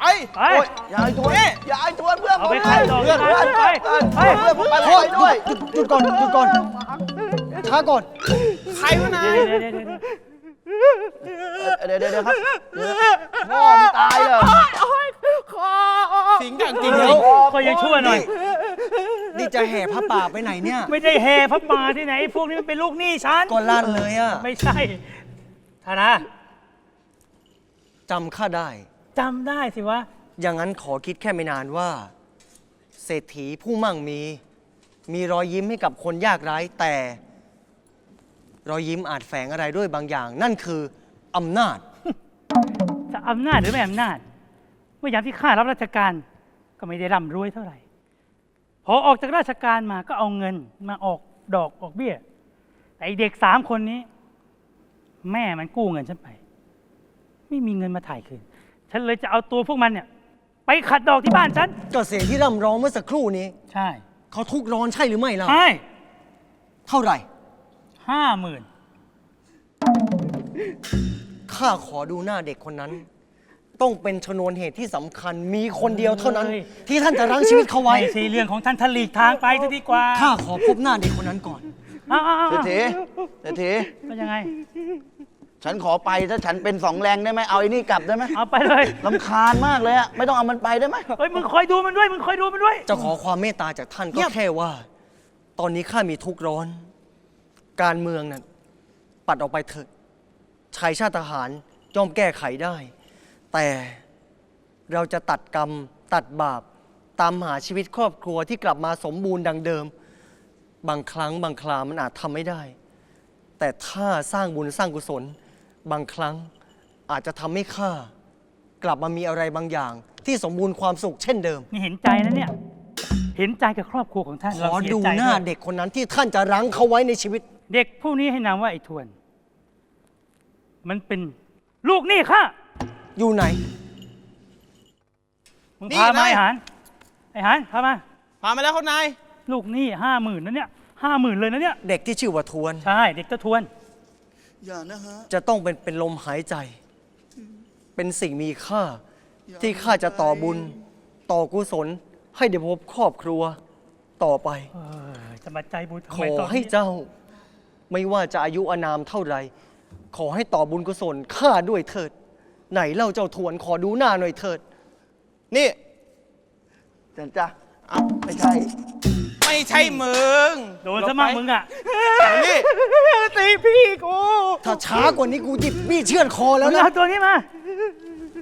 ไปไป โอ๊ยอย่าไอ้ทวนนี่อย่าไอ้ทวนเพื่อนเอาผมไปด้ขาวยยดอกเพื่อนไปเพื่อนไปเพื่อนไป เพื่อนผมไปโทด้วยษด้วยหยุดก่อนหยุดก่อนช้าก่อนใครวะนายเดี๋ยวเดี๋ยวเดี๋ยวเดี๋ยวเดี๋ยวเดี๋ยวเดี๋ยวครับเดี๋ยวพ่อมึงตายเหรอสิงดังจริงเดี๋เลยวยก็ยังชั่วหน่อย นี่จะแห่ผ้าป่าไปไหนเนี่ยไม่ได้แห่พระป่าที่ไหน พวกนี้มันเป็นลูกหนี้ฉัน ก็ลั่นเลยอะไม่ใช่ธนาจำข้าได้ จำได้สิวะ อย่างนั้นขอคิดแค่ไม่นานว่า เศรษฐีผู้มั่งมี มีรอยยิ้มให้กับคนยากไร้แต่ รอยยิ้มอาจแฝงอะไรด้วยบางอย่าง นั่นคืออำนาจ จะอำนาจหรือไม่อำนาจ เมื่อยามที่ข้ารับราชการก็ไม่ได้ร่ำรวยเท่าไหร่ พอออกจากราชการมาก็เอาเงินมาออกดอกออกเบี้ย แต่ไอ้เด็กสามคนนี้ แม่มันกู้เงินฉันไป ไม่มีเงินมาถ่ายคืน ฉันเลยจะเอาตัวพวกมันเนี่ย ไปขัดดอกที่บ้านฉัน ก็เสียงที่ร่ำร้องเมื่อสักครู่นี้ ใช่ เขาทุกข์ร้อนใช่หรือไม่ล่ะใช่เท่าไหร่ห้าหมื่นข้าขอดูหน้าเด็กคนนั้น ต้องเป็นชนวนเหตุที่สำคัญมีคนเดียวเท่านั้น ที่ท่านจะรั้งชีวิตเขาไว้ ไม่ใช่เรื่องของท่านทลีกทางไปซะดีกว่าข้าขอพบหน้าเด็กคนนั้นก่อน อ้าวอ้าวอ้าวเศรษฐีเศรษฐีเป็นยังไง ฉันขอไปถ้าฉันเป็นสองแรงได้ไหมเอาไอ้นี่กลับได้ไหมเอาไปเลยลำคาญมากเลยอะไม่ต้องเอามันไปได้ไหมเฮ้ยมึงคอยดูมันด้วยมึงคอยดูมันด้วย จะขอความเมตตาจากท่านก็แค่ว่า ตอนนี้ข้ามีทุกข์ร้อน การเมืองนั้นปัดออกไปเถอะชายชาติทหารย่อมแก้ไขได้ แต่เราจะตัดกรรม ตัดบาป ตามหาชีวิตครอบครัวที่กลับมาสมบูรณ์ดังเดิม บางครั้งบางครามันอาจทำไม่ได้ แต่ถ้าสร้างบุญสร้างกุศล บางครั้งอาจจะทำให้ข้ากลับมามีอะไรบางอย่าง ที่สมบูรณ์ความสุขเช่นเดิม นี่เห็นใจนะเนี่ย เห็นใจกับครอบครัวของท่านขเราอเสียดูใจหน้าด้วยเด็กคนนั้นที่ท่านจะรั้งเขาไว้ในชีวิต เด็กผู้นี้ให้นามว่าไอ้ทวน มันเป็นลูกหนี่ข้าอยู่ไหน มึงนี่พามาไง ไอ้หานไอ้หานพามา พามาแล้วเขานาย ลูกหนี่ห้าหมื่นนะเนี่ยห้าหมื่นเลยนะเนี่ย เด็กที่ชื่อว่าทวน ใช่ เด็กเจ้าทวน อย่านะฮะ จะต้องเป็นเป็นลมหายใจ เป็นสิ่งมีค่า ที่ข้าจะต่อบุญ ต่อกุศล ให้ได้พบครอบครัวต่อไป เออจะมาใจบุญทำขไมอตอนให้นี้เจ้า ไม่ว่าจะอายุอานามเท่าไร ขอให้ต่อบุญกุศลข้าด้วยเถิด ไหนเล่าเจ้าทวนขอดูหน้าหน่อยเถิด นี่ฉันจ้ะเอาไม่ใช่ ไม่ใช่มึงโดนซะมั่งมึงอะ นี่ตีพี่กูถ้าช้ากว่านี้กูหยิบมีดเชือดคอแล้วมึงนะเอาตัวนี้มา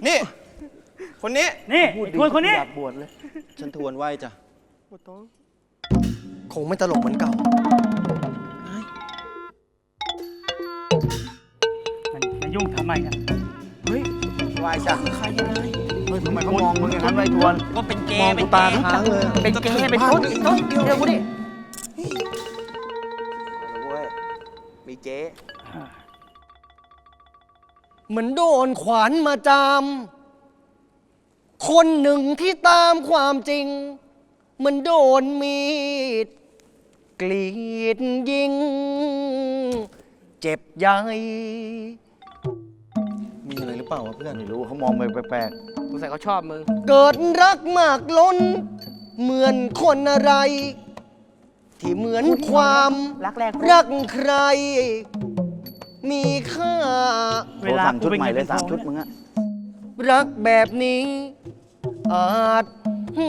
นี่ คนนี้นี่พูดไอ้ดีทวนคนนี้ อยากบวชเลย ฉันทวนไว้จ้ะ คงไม่ตลกเหมือนเก่า มันมายุ่งทำไมอะเฮ้ยไหว้จ้ะใครยังไง เฮ้ยทำไมเขามองมึงอย่างนั้นไว้ทวนก็เป็นเกมองย์เป็กูนตาเกย์ค้างเลยเป็นเกย์เป็นคนเฮ้ยเดี๋ยวกูดิเอาละเว้ยมีเจ๊เหมือนโดนขวานมาจาม คนหนึ่งที่ตามความจริง เหมือนโดนมีด กรีดยิง เจ็บใหญ่มีอะไรหรือเปล่าวะเพื่อน ไม่รู้เขามองไปแปลกส งสัยเขาชอบมึง เกิดรักมากล้น เหมือนคนอะไร ที่เหมือนความรักแรกรักใคร มีค่าๆเวโทรลาสั่งกูชุดเป็นใหม่เงินเลเป็ยนทสามองชุดเนี่ยมึงอะรักแบบนี้ อาจ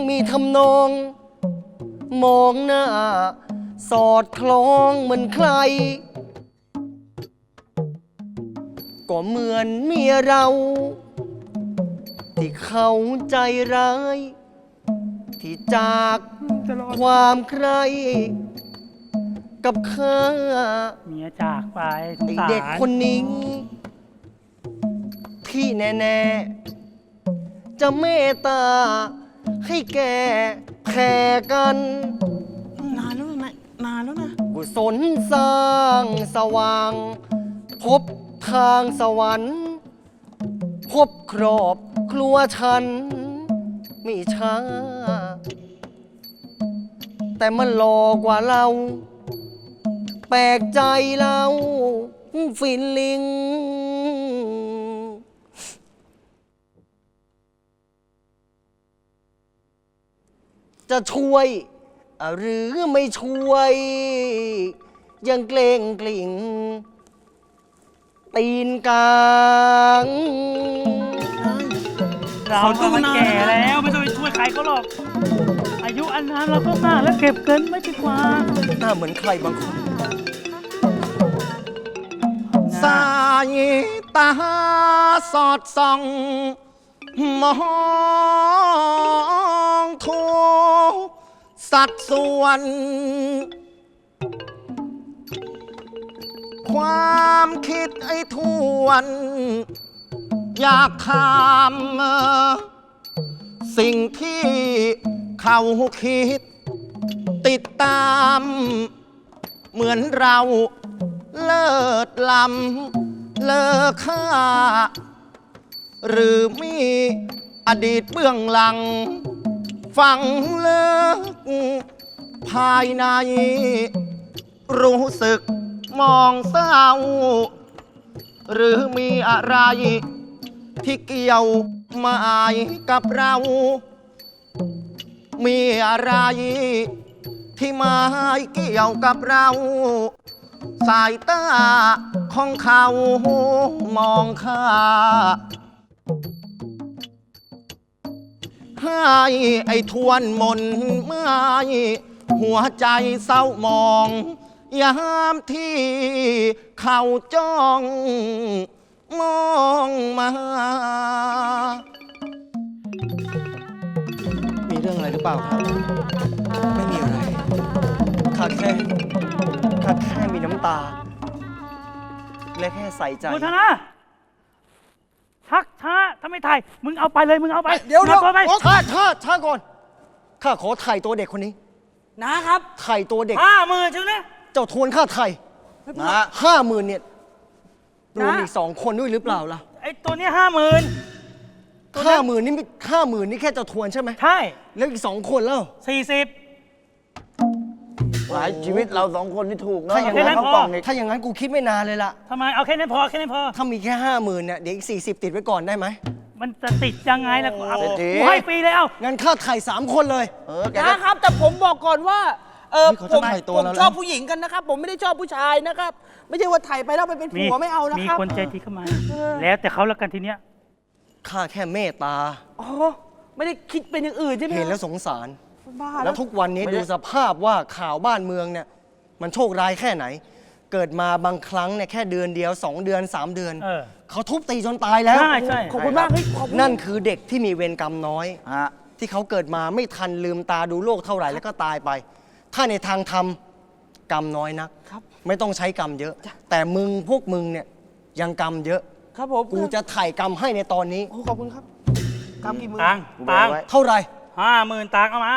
มีทำนอง มองหน้า สอดคล้องเหมือนใคร ก็เหมือนเมียเรา ที่เขาใจร้าย ที่จากความใคร กับข้าเมียจากไปสงไอสารเด็กคนนี้ ที่แน่ๆ จะเมตตา ให้แก่แข่กัน นานแล้วนะนานแล้วนะกุศลสร้างสว่าง พบทางสวรรค์ พบครอบ ครัวฉันไม่ช้า แต่มันหลอกกว่าเรา แปลกใจเราฟินลิง จะช่วย หรือไม่ช่วย ยังเกรงกลิ่งตีนกลาง เราก็มันแก่แล้วไม่ต้องไปช่วยใครเขาหรอก อายุอันนั้นเราก็มากแล้วเก็บเกินไม่ดีกว่าหน้าเหมือนใครบางคนสายตาสอดส่อง มองทุกสัดส่วน ความคิดไอ้ทวน อยากถามสิ่งที่เขาคิด ติดตาม เหมือนเราเลิศลำเลอค่า หรือมีอดีตเบื้องหลัง ฟังเลิกภายใน รู้สึกมองเศร้า หรือมีอะไร ที่เกี่ยวหมายกับเรา มีอะไร ที่หมายเกี่ยวกับเรา สายตาของเขามองข้าให้ไอ้ทวนมนไม้หัวใจเศร้ามอง ยามที่เขาจ้อง มองมา มีเรื่องอะไรหรือเปล่าครับ ไม่มีอะไร ข้าแค่ข้าแค่มีน้ำตา และแค่ใส่ใจโมทนาชักช้าถ้าไม่ถ่าย มึงเอาไปเลย มึงเอาไปเดี๋ยวมึเดี๋งยวอาไปช้าช้าช้าก่อน ข้าขอถ่ายตัวเด็กคนนี้ นะครับถ่ายตัวเด็ก ห้าหมื่นใช่ไหมเจ้าทวนข้าไทยนะ ห้าหมื่นเนี่ย รวมนะ อีกสองคนด้วยหรือเปล่าล่ะไอ้ตัวเนี้ห้าหมื่น ตัวนั้น ห้าหมื่นนี่ห้าหมื่นนี่แค่เจ้าทวนใช่ไหม ใช่แล้วอีกสองคนแล้ว สี่สิบ หลายชีวิตเราสองคนนี่ถูกเนาะถ้าอย่างนั้นั้นนเขาพอกล่องอีกถ้าอย่างนั้นกูคิดไม่นานเลยล่ะ ทำไมเอาแค่นี้พอแค่นี้พอ ถ้ามีแค่ห้าหมื่นเนี่ยเดี๋ยวอีกสี่สิบติดไว้ก่อนได้ไหม มันจะติดยังไงล่ะกูเอาเศรษฐี กูให้ฟรีเลยเอางั้นข้าถ่ายสามคนเลย เออแกก็นะครับ แต่ผมบอกก่อนว่า เออนี่เขาผจะมถ่ายตัวผมแล้วนะชอบผู้หญิงกันนะครับ ผมไม่ได้ชอบผู้ชายนะครับ ไม่ใช่ว่าถ่ายไปแล้วไปเป็นผัวไม่เอานะมีครับคนใจดีเข้ามา แล้วแต่เขาแล้วกันทีเนี้ย ข้าแค่เมตตา อ๋อไม่ได้คิดเป็นอย่างอื่นใช่ไหมเห็นแล้วสงสาร บ้าแล้แล้ววทุกวันนี้ดูสภาพว่าข่าวบ้านเมืองเนี่ย มันโชคร้ายแค่ไหน เกิดมาบางครั้งเนี่ยแค่เดือนเดียว 2 เดือน 3 เดือนเออเขาทุบตีจนตายแล้ว ใช่ใช่ ขอบคุณมากเฮ้ยขอบคุณนั่นคือเด็กที่มีเวรกรรมน้อย ฮะที่เขาเกิดมาไม่ทันลืมตาดูโลกเท่าไหร่แล้วก็ตายไป ถ้าในทางธรรมกรรมน้อยนัก ครับ ไม่ต้องใช้กรรมเยอะแต่มึงพวกมึงเนี่ยยังกรรมเยอะ ครับผมกูจะถ่ายกรรมให้ในตอนนี้ โอ้ขอบคุณครับกำกี่มือตังค์กูบอกตังค์ไว้ เท่าไหร่ ห้าหมื่นตังค์เอามา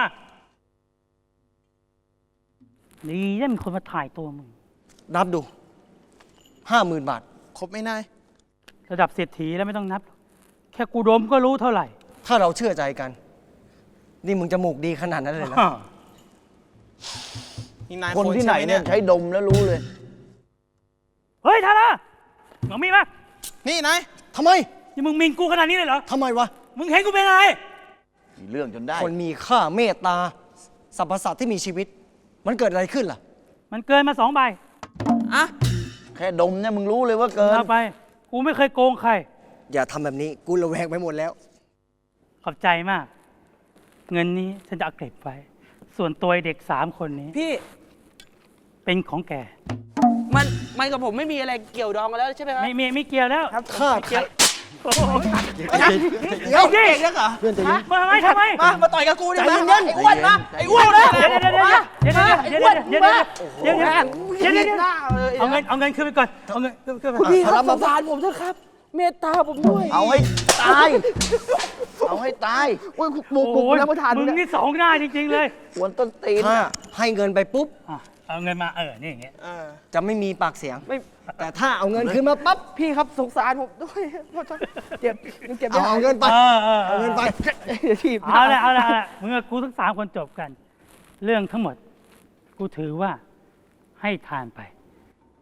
ดีได้มีคนมาถ่ายตัวมึง นับดูห้าหมื่นบาท ครบไหม่นาย ระดับเศรษฐีแล้วไม่ต้องนับ แค่กูดมก็รู้เท่าไหร่ ถ้าเราเชื่อใจกัน นี่มึงจมูกดีขนาดนั้นเลยนะ นี่นายคนที่ไหนเนี่ยใช้ดมแล้วรู้เลย เฮ้ยทาร่ามึงมีไหมนี่นายทำไมนี่มึงหมินกูขนาดนี้เลยเหรอ ทำไมวะ มึงเห็นกูเป็นอะไร มีเรื่องจนได้ คนมีค่าเมตตาสรรพสัตว์ที่มีชีวิต มันเกิดอะไรขึ้นล่ะ มันเกินมาสองใบอะแค่ดมเนี่ยมึงรู้เลยว่าเกิน เอาไป กูไม่เคยโกงใคร อย่าทำแบบนี้ กูระแวงไปหมดแล้ว ขอบใจมาก เงินนี้ฉันจะเอาเก็บไว้ ส่วนตัวไอ้เด็กสามคนนี้ พี่เป็นของแกมันมันกับผมไม่มีอะไรเกี่ยวดองกันแล้วใช่ไหมครับไม่มีไม่เกี่ยวแล้วครับข้าเกี่ยวโอ้โหเดี๋ยวเก่งนักเหรอเพื่อนใจเย็นมาไงทำไมมามาต่อยกับกูดิใจมาเย็นๆไอ้อ้วนนะไอ้อ้วนนะเดี๋ยวเดี๋ยวเดี๋ยวเดี๋ยวเดี๋ยวเดี๋ยวเดี๋ยวเดี๋ยวเดี๋ยวเดี๋ยวเดี๋ยวเดี๋ยวเดี๋ยวเดี๋ยวเดี๋ยวเดี๋ยวเอาเงินเอาเงินขึ้นไปก่อนเอาเงินขึ้นขึ้นไปพี่ครับสงสารผมเถอะครับ เมตตาผมด้วย เอาให้ตาย เอาให้ตายโอ้ยบุกบุกโอ้ยแล้วประธานมึงนี่สองหน้าจริง ๆ เลยกวนต้นตีนถ้าให้เงินไปปุ๊บ อะเอาเงินมาเออนี่อย่างเงี้ยเออจะไม่มีปากเสียง ไม่ แต่ถ้าเอาเงินคืนมาปั๊บ พี่ครับสงสารผมด้วยเก็บเก็บเอาเอาเงินไป เออเออเอเอาอเงินไปเดี๋ยวทีบเอาละเอาละเอาละมึงกับกูทั้งสามคนจบกัน เรื่องทั้งหมด กูถือว่าให้ทานไป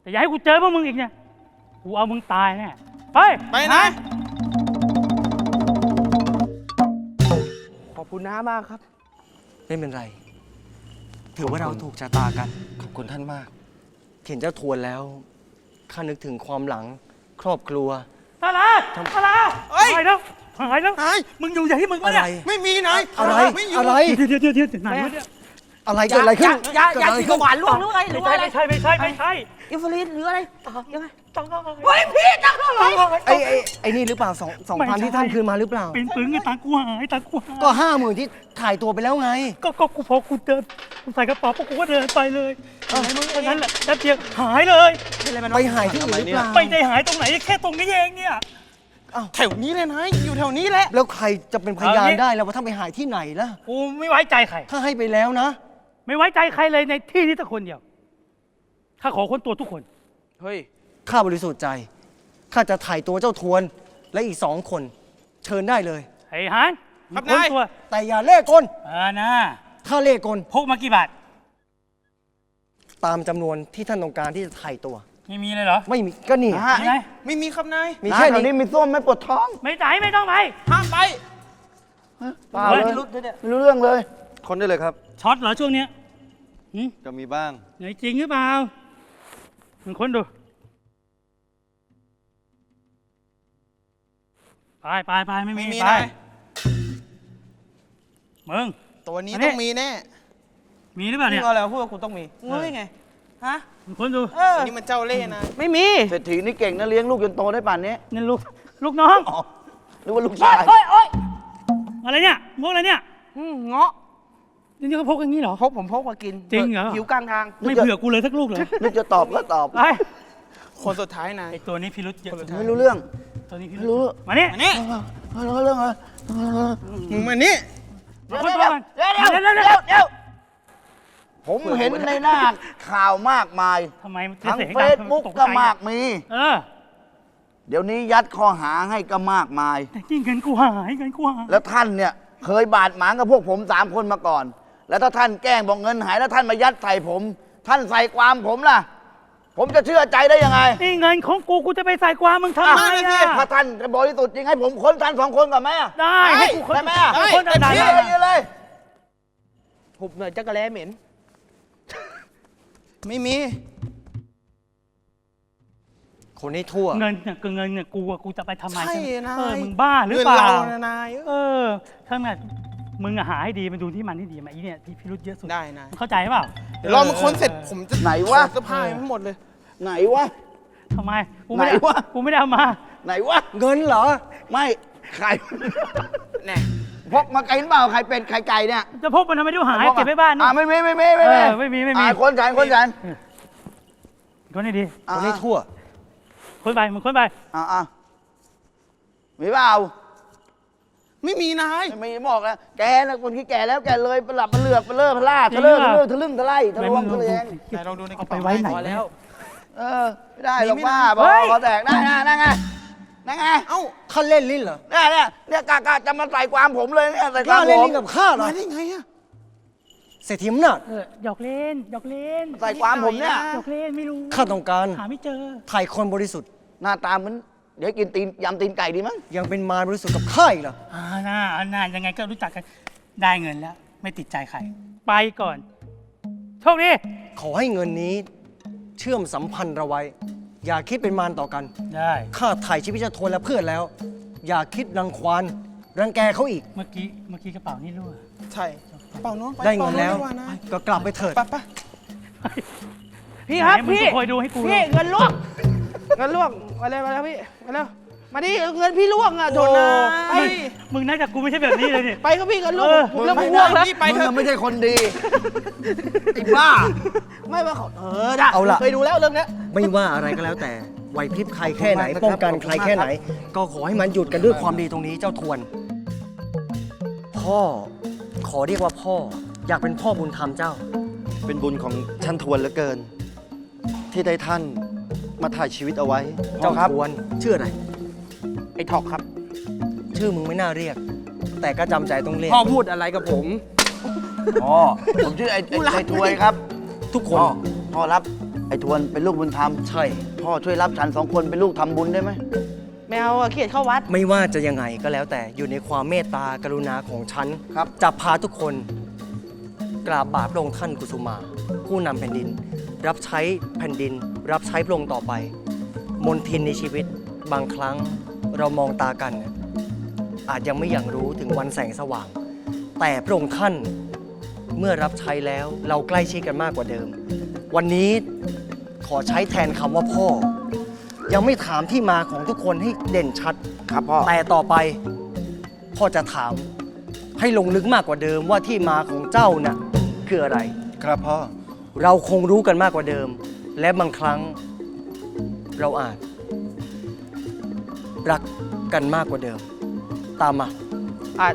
แต่อย่าให้กูเจอพวกมึงอีกเนี่ยกูเอามึงตายแน่ ไปไปนะ ขอบคุณน้ามากครับ ไม่เป็นไร ถือว่าเราถูกชะตากัน ขอบคุณท่านมากเห็นเจ้าทวนแล้วข้านึกถึงความหลังครอบครัว ตาลาตาลาเฮ้ย หายแล้วหายแล้วหายมึงอยู่อย่างที่มึงอะวะไร เนี่ยไม่มีนายอะไร ไม่อยู่อะไร เดี๋ยวเดี๋ยวเดี๋ยวเดี๋ยวไหนวะเนี่ย อะไรเกิดอะไรขึ้นยาเกิดยาอะไรสีขึ้นหวานล่วงหรืออะไรหรือว่าอะไรไม่ใช่ไม่ใช่ไม่ใช่อินฟูลินหรืออะไรยังไงต้องเฮ้ยพี่จังอะไรไอ้ไอ้ไอ้นี่หรือเปล่าสองสองพันที่ท่านคืนมาหรือเปล่าเป็นปึ้งไอ้ตากูหายตากูหายก็ห้าหมื่นที่ถ่ายตัวไปแล้วไง ก็ก็กูพอกูเดินกูใส่กระเป๋าปุ๊บกูก็เดินไปเลยหายมึงแค่นั้นแหละแล้วเดียวหายเลยไปหายที่อื่นหรือเปล่าไม่ได้หายตรงไหนแค่ตรงนี้เองเนี่ยแถวนี้เลยนายอยู่แถวนี้แหละแล้วใครจะเป็นพยานเอางี้ได้แล้วว่าท่านไปหายที่ไหนล่ะกูไม่ไว้ใจใครถ้าให้ไปแล้วนะ ไม่ไว้ใจใครเลยในที่นี้แต่คนเดียว ข้าขอค้นตัวทุกคน เฮ้ย ข้าบริสุทธิ์ใจ ข้าจะถ่ายตัวเจ้าทวนและอีกสองคน เชิญได้เลย ไอ้ฮันครับค้นนาย ตัวแต่อย่าเล่กลเออนะถ้าเล่กลพกมากี่บาท ตามจำนวนที่ท่านต้องการที่จะถ่ายตัว ไม่มีเลยเหรอ ไม่มีก็นี่มีไหมไม่มีครับนายมีแค่นี้มีส้วมไม่ปวดท้องไม่จ่ายไม่ต้องไป ห้ามไป เปล่าเฮ้ยเลยไม่รู้เรื่องเลย คนได้เลยครับ ช็อตเหรอช่วงเนี้ย หืมก็มีบ้าง ไหนจริงหรือเปล่ามึงค้นดู ไปไปไปไม่มีไม่มีไปนายมึง ตัวนี้อันนี้ ต้องมีแน่มีหรือเปล่ามึเนี่งยเอาอะไรมาพูดว่ากูต้องมีมึงรู้ได้ไง ฮะ มึงค้นดู เออนี่มันเจ้าเล่ห์นายไม่มี เศรษฐีนี่เก่งนะเลี้ยงลูกจนโตได้ป่านนี้นี่ลูก ลูกน้อง หรือว่าลูกโอ๊ชายยโอ๊ยโอ๊ยอะไรเนี่ยพวกอะไรเนี่ย อืมเงาะ นี่เขาพกอย่างนี้เหรอ พกผมพกมากินจริงเหรอ หิวกลางทางไม่เผื่อกูเลยสักลูกเลยนึกจะตอบก็ตอบไปคนสุดท้ายนายไอตัวนี้พิรุษเยอะสุดไม่รู้เรื่อง ตัวนี้พิไม่รุรู้ษมาเนี่ยอันนี้ไม่รู้เรื่องอะไรมึงมานี่มาค้นตัวกันเดี๋ยวเดี๋ยวเดี๋ยวเดี๋เดี๋ยยววเดี๋ยวผมเห็นในหน้าข่าวมากมายทำไมมันทั้งสียเฟดัซบุ๊กตใจก็มากมี เออ เดี๋ยวนี้ยัดข้อหาให้ก็มากมายแต่นี่เงินกูหายเงินกูหายแล้วท่านเนี่ย เคยบาดหมางกับพวกผมสามคนมาก่อน แล้วถ้าท่านแกล้งบอกเงินหายแล้วท่านมายัดใส่ผม ท่านใส่ความผมล่ะ ผมจะเชื่อใจได้ยังไงนี่เงินของกูกูจะไปใส่ความมึงทำไมอะอะถ้าท่านจะบริสุทธิ์จริงให้ผมค้นท่านสองคนก่อนไหมอะได้ให้กูค้นได้ไหมอะให้กูค้นได้ได้นี่ได้เลยเลย หุบหน่อยจักรแล้เหม็น ไม่มี คนให้ทั่ว เงินเนี่ยคือเงินเนี่ยกูอะกูจะไปทำไมใช่ใช่ไหมนาย เออมึงบ้าหรือเงินเปล่าเรานะนายเออถ้าไง มึงอะหาให้ดีมันดูที่มันที่ดีมาอีเนี่ยที่พิรุษเยอะสุดได้นายมึงเข้าใจเปล่าเดี๋ยวรอมันค้นเสร็จผมจะไหนวะถอดเสื้อผ้าให้หมดเลย ไหนวะ ทำไมกูไม่ได้ไหนวะ กูไม่ได้เอามา ไหนวะ เงินเหรอ ไม่ใครแน่พกมากินเปล่าใครเป็ดใครไก่เนี่ยจะพกมันทำไมดูหายพกเก็บไว้บ้านอะนู่นไม่มีไม่มีไม่เอมีอไม่มีไม่มี อะคนฉันคนฉันคนนี้ดีอะคนให้ทั่วค้นไปมึงค้นไปอะอะมีเปล่า ไม่มีนาย ไม่มีบอกแล้วแกนะคนที่แก่แล้วแกเลยประหลับประเลือกประเลิศพระลาดทะเลอะทะเลอะทะลึ่งทะไล่ทะลวงทะเลงไหนลองดูในกเอาระไปเป๋าไว้ไหน พอแล้ว เออไม่ได้หรอกมีไหมป้านะบอกเฮ้ยขอแตกได้นะนั่นไงนั่นไงเอ้าท่านเล่นลิ้นเหรอเนี่ยเนี่ยเนี่ยกากาจะมาใส่ความผมเลยเนี่ยใส่คกวาล้ามผเล่นมลิ้นกับข้าเหรอมาได้ไงอะเศรษฐีอำนาจเออหยอกเล่นหยอกเล่นใส่ความผมเนี่ยหยอกเล่นไม่รู้ข้าต้องการหาไม่เจอ ถ่ายคนบริสุทธิ์หน้าตาเหมัน เดี๋ยวกินตีนยำตีนไก่ดีมั้งยังเป็นมารบริสุทธิ์กับข้าอีกเหรออ่าน่าอ่าน่ายังไงก็รู้จักกันได้เงินแล้ว ไม่ติดใจใคร ไปก่อน โชคดี ขอให้เงินนี้เชื่อมสัมพันธ์เราไว้ อย่าคิดเป็นมารต่อกัน ได้ ข้าถ่ายชีวิตเจะทวนและเพื่อนแล้ว อย่าคิดรังควานรังแกเขาอีก เมื่อกี้ เมื่อกี้กระเป๋านี่รั่ว ใช่กระเป๋าโน้นไปได้เงินแล้ว กระเป๋าโน้นดีกานายก็กลับไปเถิดไปไปพี่ครับไหนมึงพี่ก็คอยดูให้กู พี่เงินล่วง เงินล่วงมาเลยมาแล้วพี่มาแล้วมาดิเงินพี่ล่วงอะโดนนะไปมึงมึงน่าจะกูไม่ใช่แบบนี้เลยนี่ไปก็พี่เงินล่วงเออผมเริ่มไปง่วงแล้วรีบไปมึงเถอะน่ะไม่ใช่คนดีไอ้บ้า ไม่มาขอเออนะเอาล่ะ เคยดูแล้วเรื่องเนี้ยไม่ว่าอะไรก็แล้วแต่ไหวพริบใครแค่ไหน ป้องกันใครแค่ไหน ก็ขอให้มันหยุดกันด้วยความดีตรงนี้เจ้าทวน พ่อขอเรียกว่าพ่อ อยากเป็นพ่อบุญธรรมเจ้า เป็นบุญของท่านทวนเหลือเกิน ที่ได้ท่าน มาถ่ายชีวิตเอาไว้ เจ้าทวนชื่ออะไร ไอ้ถอกครับ ชื่อมึงไม่น่าเรียก แต่ก็จำใจต้องเรียก พ่อพูดอะไรกับผม อ๋อผมชื่อไอ้ไอ้ไอ้ทวยครับทุกคพ่อนพ่อรับไอ้ทวนเป็นลูกบุญธรรมใช่ พ่อช่วยรับฉันสองคนเป็นลูกทำบุญได้ไหมแมวอะเขียดเข้าวัด ไม่ว่าจะยังไงก็แล้วแต่อยู่ในความเมตตากรุณาของฉันครับจะพาทุกคน กราบบาทพระองค์ท่านกุสุมา ผู้นำแผ่นดิน รับใช้แผ่นดิน รับใช้พระองค์ต่อไป มนทินในชีวิตบางครั้งเรามองตากัน อาจยังไม่อย่างรู้ถึงวันแสงสว่าง แต่พระองค์ท่านเมื่อรับใช้แล้วเราใกล้ชิดกันมากกว่าเดิม วันนี้ขอใช้แทนคำว่าพ่อ ยังไม่ถามที่มาของทุกคนให้เด่นชัด ครับพ่อ แต่ต่อไปพ่อจะถามให้ลงลึกมากกว่าเดิมว่าที่มาของเจ้าน่ะคืออะไร ครับพ่อ เราคงรู้กันมากกว่าเดิม และบางครั้งเราอาจ รักกันมากกว่าเดิม ตามมา อาจ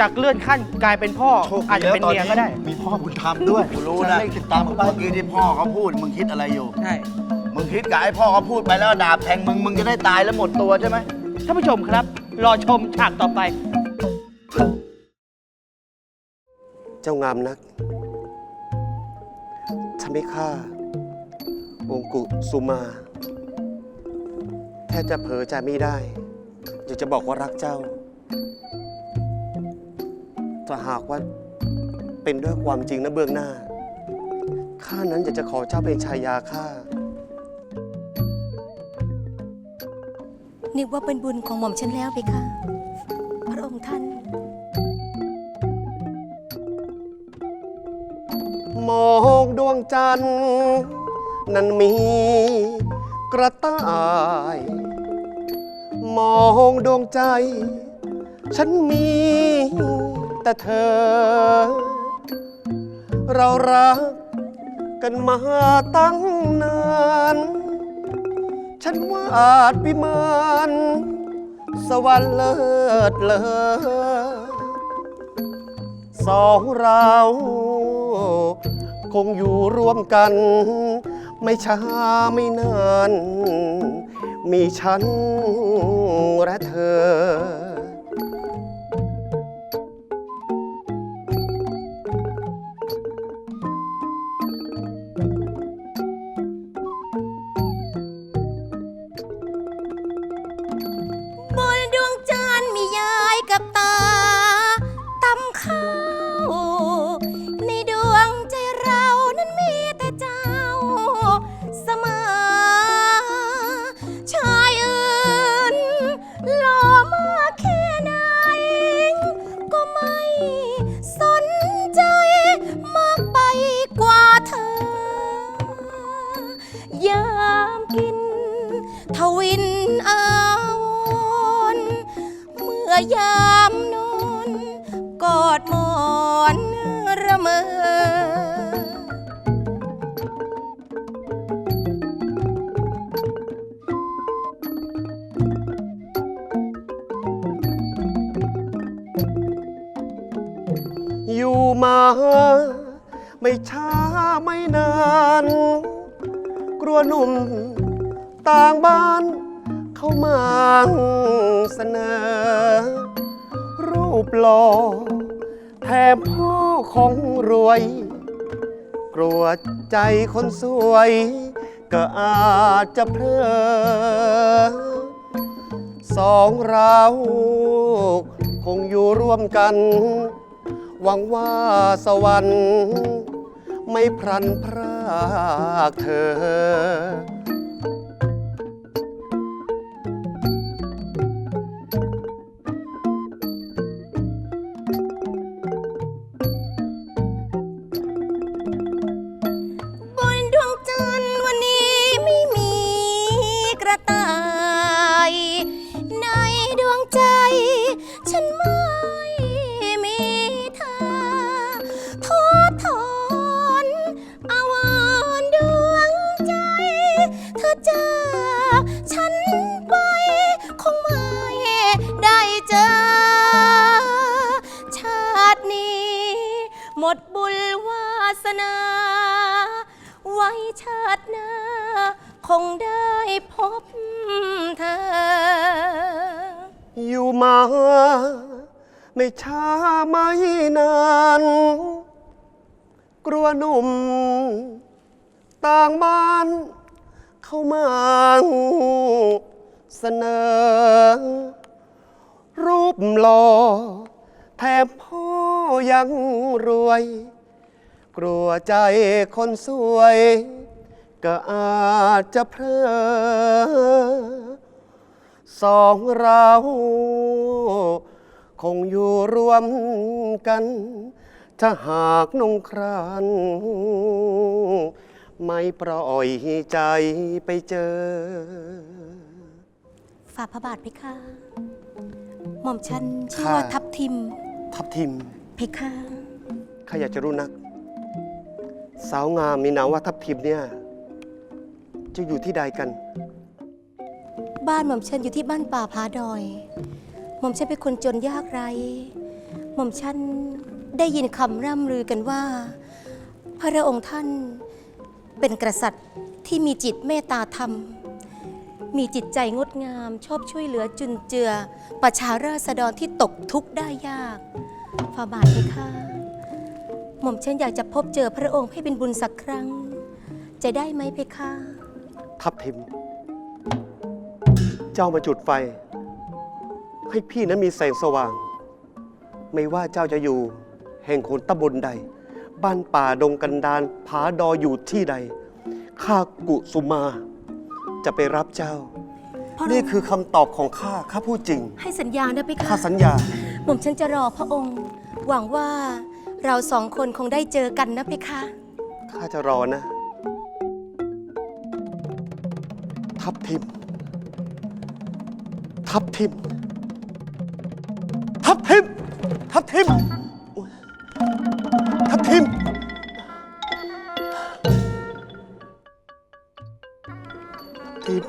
จากเลื่อนขั้นกลายเป็นพ่อ โชคอาจดีจะแล้วเป็นตอนเมียนี้ก็ได้ มีพ่อบุญธรรมด้วยกูรู้ฉันะได้ติดตามเขาไปเมื่อกี้ที่พ่อเขาพูด มึงคิดอะไรอยู่ ใช่ มึงคิดกับไอ้พ่อเขาพูดไปแล้วดาบแทงมึง มึงจะได้ตายแล้วหมดตัวใช่ไหม ท่านผู้ชมครับ รอชมฉากต่อไป เจ้างามนัก ทำให้ข้าองคุสุมา แทบจะเผลอใจไม่ได้อยากจะบอกว่ารักเจ้าถ้าหากว่าเป็นด้วยความจริงนะเบื้องหน้า ข้านั้นอยากจะขอเจ้าเป็นชายาข้า นึกว่าเป็นบุญของหม่อมฉันแล้วไปค่ะพระองค์ท่าน มอง ดวงจันทร์ นั้นมีกระต่าย มองดวงใจ ฉันมีแต่เธอ เรารักกันมาตั้งนาน ฉันว่าอาจวิมานสวรรค์เลิศเลอสองเรา คงอยู่ร่วมกัน ไม่ช้าไม่นาน มีฉันและเธอ หนุ่มต่างบ้านเข้ามาเสนอ รูปหล่อแถมพ่อของรวย กลัวใจคนสวย ก็อาจจะเพลอสองเราคงอยู่ร่วมกัน หวังว่าสวรรค์ไม่พลันพรากเธอ คงได้พบเธอ อยู่มา ไม่ช้าไม่นานกลัวหนุ่ม ต่างบ้าน เข้ามาเสนอ รูปหล่อแถมพ่อยังรวย กลัวใจคนสวย ก็อาจจะเพลอสองเราคงอยู่รวมกัน ถ้าหากนงครานไม่ปล่อยใจไปเจอ ฝ่าพระบาทเพคะหม่อมฉันชื่อว่าค่ะ ทับทิมทับทิมเพคะข้าอยากจะรู้นัก สาวงามมีนามว่าทับทิมเนี่ย จะอยู่ที่ใดกัน บ้านหม่อมฉันอยู่ที่บ้านป่าผาดอย หม่อมฉันเป็นคนจนยากไร้ หม่อมฉันได้ยินคำร่ำลือกันว่า พระองค์ท่านเป็นกษัตริย์ที่มีจิตเมตตาธรรม มีจิตใจงดงามชอบช่วยเหลือจุนเจือ ประชาราษฎรที่ตกทุกข์ได้ยากฝ่าบาทเพคะหม่อมฉันอยากจะพบเจอพระองค์ให้เป็นบุญสักครั้ง จะได้ไหมเพคะ ทับทิม เจ้ามาจุดไฟ ให้พี่นั้นมีแสงสว่าง ไม่ว่าเจ้าจะอยู่ แห่งโคนตำบลใด บ้านป่าดงกันดานผาดอยอยู่ที่ใด ข้ากุสุมา จะไปรับเจ้าพระองค์นี่คือคำตอบของข้า ข้าพูดจริง ให้สัญญานะเพคะข้าสัญญา หม่อมฉันจะรอพระองค์ หวังว่าเราสองคนคงได้เจอกันนะเพคะข้าจะรอนะ ทับทิม ทับทิม ทับทิม ทับทิมโอ๊ยทับทิม ทิม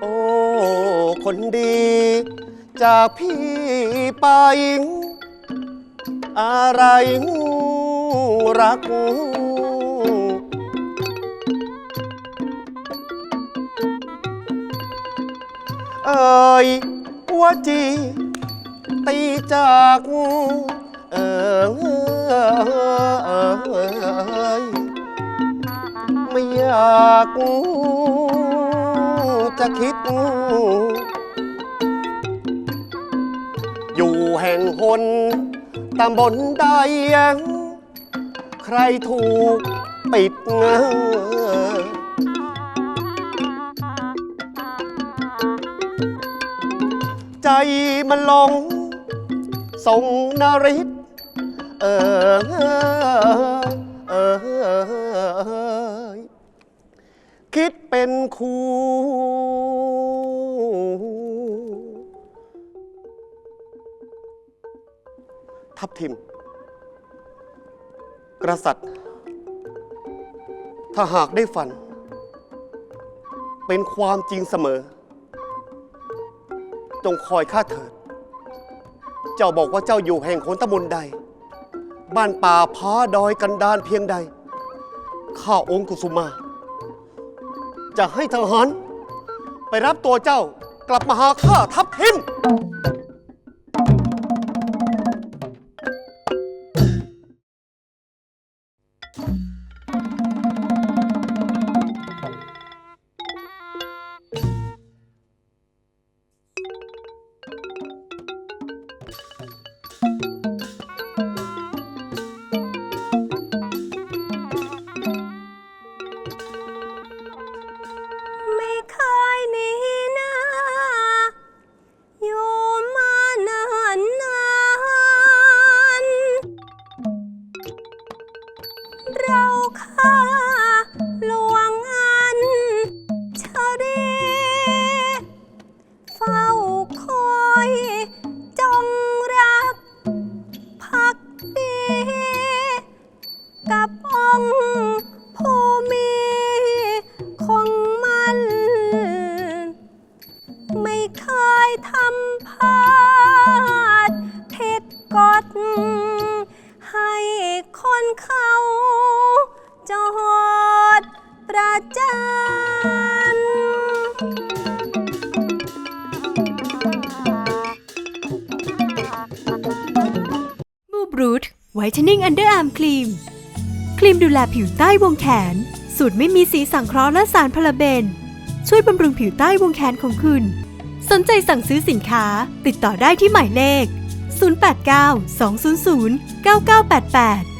โอ้ คนดี จากพี่ไป อะไรรัก อ่ยว่าจี ตีจากเออเอยไม่อยากจะคิด อยู่แห่งหนตำบลใด ใครถูกปิดเง มันหลงทรงนริศเออเออคิดเป็นคู่ ทับทิม กษัตริย์ ถ้าหากได้ฝัน เป็นความจริงเสมอ จงคอยข้าเถิด เจ้าบอกว่าเจ้าอยู่แห่งโคนตะมนใด บ้านป่าพาดอยกันดานเพียงใด ข้าองค์กุสุมา จะให้ทหารไปรับตัวเจ้ากลับมาหาข้าทับทิม อันเดอร์อาร์มครีม ครีมดูแลผิวใต้วงแขน สูตรไม่มีสีสังเคราะห์และสารพาราเบน ช่วยบำรุงผิวใต้วงแขนของคุณ สนใจสั่งซื้อสินค้า ติดต่อได้ที่หมายเลข02 089 200 9988